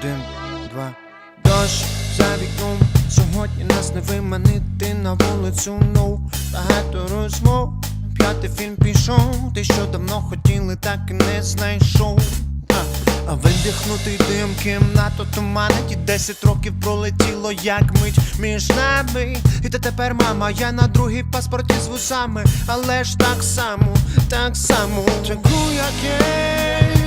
Один, два. Дощ за вікном. Сьогодні нас не виманити на вулицю, ну багато розмов. П'ятий фільм пішов. Ти що давно хотіли, так і не знайшов. А, видихнутий дим кімнату туманить І десять років пролетіло, як мить між нами. І ти тепер мама, я на другій паспорті з вусами, але ж так само, так само. Таку, як є,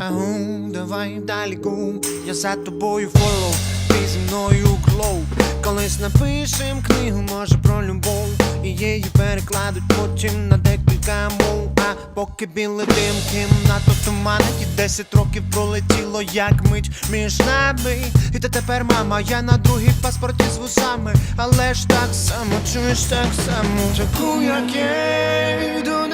Агу, давай далі гум, я за тобою фоллоу, ти зі мною глоу Колись напишем книгу, може про любов. І її перекладуть потім на декілька мов. А поки білий дим кімнату туманить І десять років пролетіло, як мить між нами. І ти тепер мама, я на другій паспорті з вусами. Але ж так само, чуєш так само. Таку, як є, йду